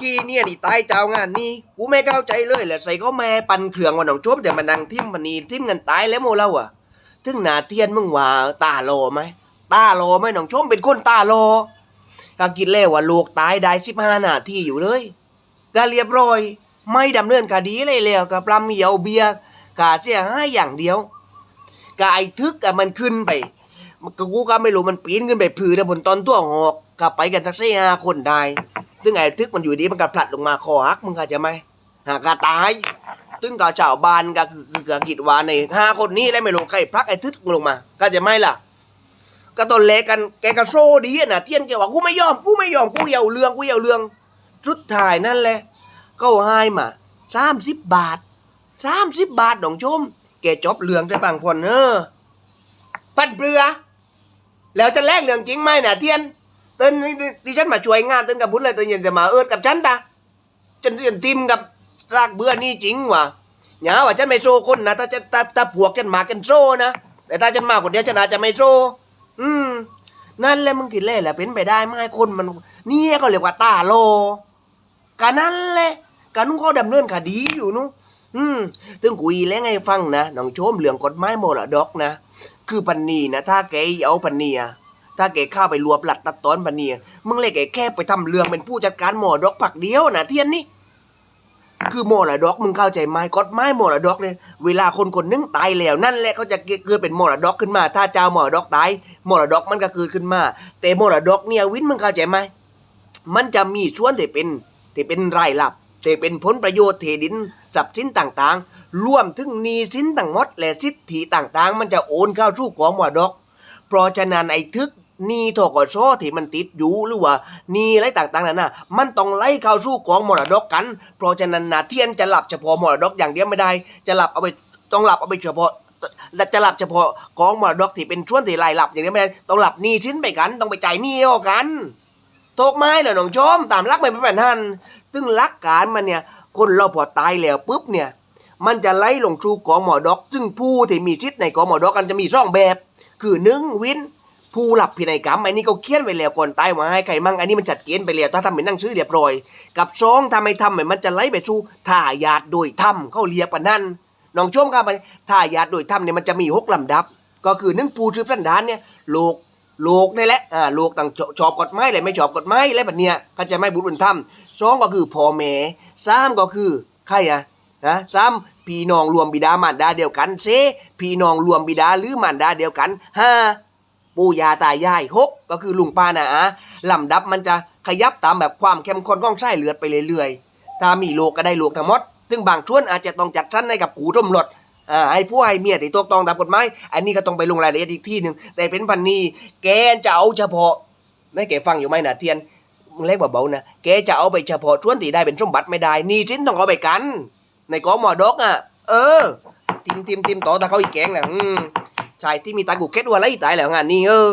ขี้เนี่ยนี่ตายเจ้างานนี่กูไม่เข้าใจเลยแหละใส่ก็แม่ปันเครื่องวันหนองชมแต่มานั่งทิมพันนีทิมเงินตายแล้วโมเราอะถึงหนาเทียนมึงว่าตาโลไหมตาโลไหมหนองชมเป็นคนตาโลก็กินแล้วว่าลูกตายได้สิบห้านาทีอยู่เลยก็เรียบร้อย ไม่ดำเนินคดีเลยแล้วกับปลาเมียวเบียร์กาเสียห้าอย่างเดียวกไอ้ทึกอะมันขึ้นไปกูก็ไม่รู้มันปีนขึ้นไปพือนะบนตอนตัวหอกก็ไปกันสักสี่ห้าคนได้ ซึ่งไอ้ทึกมันอยู่ดีมันก็พลัดลงมาคอหักมึงเข้าใจไหมหากาตาย ซึ่งก็ชาวบ้านก็คือคือกกิดว่าในห้าคนนี้แล้วไม่รู้ใครพลักไอ้ทึกลงมาก็จะไหมล่ะ ก็ตอนแรกกันแกก็โซดีนะเทียนแกว่ากูไม่ยอมกูไม่ยอมกูเหยาเรื่องกูเหยาเรื่องสุดท้ายนั่นแหละก็ให้มาสามสิบบาทสามสิบบาทดองชมแกจบเรื่องจะบางคนเออ ปันเปลือ แล้วจะแลกเรื่องจริงไหมน่ะเทียน เต้นดิฉันมาช่วยงานเต้นกับบุญเลยเต้นยังจะมาเอิดกับฉันตาจนจนติมกับรากเบื่อนี่จริงวะอย่าว่าฉันไม่โซคนนะถ้าจะถ้าถ้าพวกันมากันโซนะแต่ถ้าฉันมาคนเดียวฉันอาจจะไม่โซอืม นั่นแหละมึงกินเล่แหละเป็นไปได้ไหมคนมันเนี่ยก็เรียกว่าตาโลกะนั่นแหละกะนุ่งเขาดำเนินคดีอยู่นู้อืมถึงกุยแล้วไงฟังนะน้องโชมเรื่องกฎหมายโมรดกนะ คือปันนีนะถ้าแกเอาปันนีอะ ถ้าแกเข้าไปรวบหลัดตัดตอนปันนีอะมึงเลยแกแค่ไปทำเรื่องเป็นผู้จัดการมรดกผักเดียวนะเทียนนี่คือมรดกมึงเข้าใจไหมกฎหมายมรดกเนี่ยเวลาคนคนหนึงตายแล้วนั่นแหละเขาจะเกิดเป็นมรดกขึ้นมา ถ้าเจ้ามรดกตายมรดกมันก็เกิดขึ้นมา แต่มรดกเนี่ยวินมึงเข้าใจไหมมันจะมีส่วนที่เป็นที่เป็นรายลับที่เป็นผลประโยชน์เทดินจับชิ้นต่างๆรวมถึงหนี้สินต่างหมดและสิทธิต่างๆ มันจะโอนเข้าสู่กองมรดกเพราะฉะนั้นไอ้ทึก หนีทกศที่มันติดอยู่หรือว่าหนีอะไรต่างๆนั่นน่ะมันต้องไล่เข้าสู่กองมรดกกัน เพราะฉะนั้นนะเทียนจะหลับเฉพาะมรดกอย่างเดียวไม่ได้ จะหลับเอาไปต้องหลับเอาไปเฉพาะจะหลับเฉพาะกองมรดกที่เป็นช่วงที่รายหลับอย่างเดียวไม่ได้ต้องหลับหนี้ชิ้นไปกันต้องไปจ่ายหนี้เอากันโตกไม้เหรอน้องชมตามรักไม่เป็นแบบนั้นซึ่งรักการมันเนี่ยคนเราพอตายแล้วปุ๊บเนี่ยมันจะไล่ลงสู่กองหมรดอก ซึ่งผู้ที่มีสิทธิ์ในกองหมรดอกกันจะมีสองแบบ คือหนึ่งวิน ผู้หลับพินัยกรรมอันนี้ก็เขียนไว้แล้วก่อนตายว่าให้ใครมั่งอันนี้มันจัดเกณฑ์ไปแล้วถ้าทำเป็นนั่งชื่อเรียบร้อย กับสองถ้าไม่ทำเนี่ยมันจะไล่ไปสู่ทายาทโดยธรรมเขาเรียกปะนั่นน้องชมครับทายาทโดยธรรมเนี่ยมันจะมีหกลำดับ ก็คือหนึ่งผู้ชื่อสันดานเนี่ยลูกลูกนี่แหละอ่าลูกต่างชอบกฎหมายเลยไม่ชอบกฎหมายอะไรแบบเนี้ยก็จะไม่บุญบุญธรรมสองก็คือพ่อแม่สามก็คือใครอะนะสามพี่น้องรวมบิดามารดาเดียวกันเซพี่น้องรวมบิดาหรือมารดาเดียวกันห้า ปู่ย่าตายายหกก็คือลุงป้านะอะลำดับมันจะขยับตามแบบความเข้มข้นของไส้เลือดไปเรื่อยๆ ถ้ามีลูกก็ได้ลูกทั้งหมด ซึ่งบางช่วงอาจจะต้องจัดชั้นให้กับกูร่มรถอ่าให้ผู้ให้เมียที่ตกต้องตามกฎหมาย อันนี้ก็ต้องไปลงรายละเอียดอีกที่หนึ่ง แต่เป็นพันนี้แกจะเอาเฉพาะไม่แกฟังอยู่ไหมนะเทียนมึงเล็กเบาๆนะ แกจะเอาไปเฉพาะช่วงที่ได้เป็นสมบัติไม่ได้หนี่ชิ้นต้องเอาไปกัน ในกองหมอดกอะ เออทิมทิมทิมต่อตาเขาอีกแกงนะอืม ใครที่มีตากูเก็ตวัวไล่ตายแล้วงานนี้เออ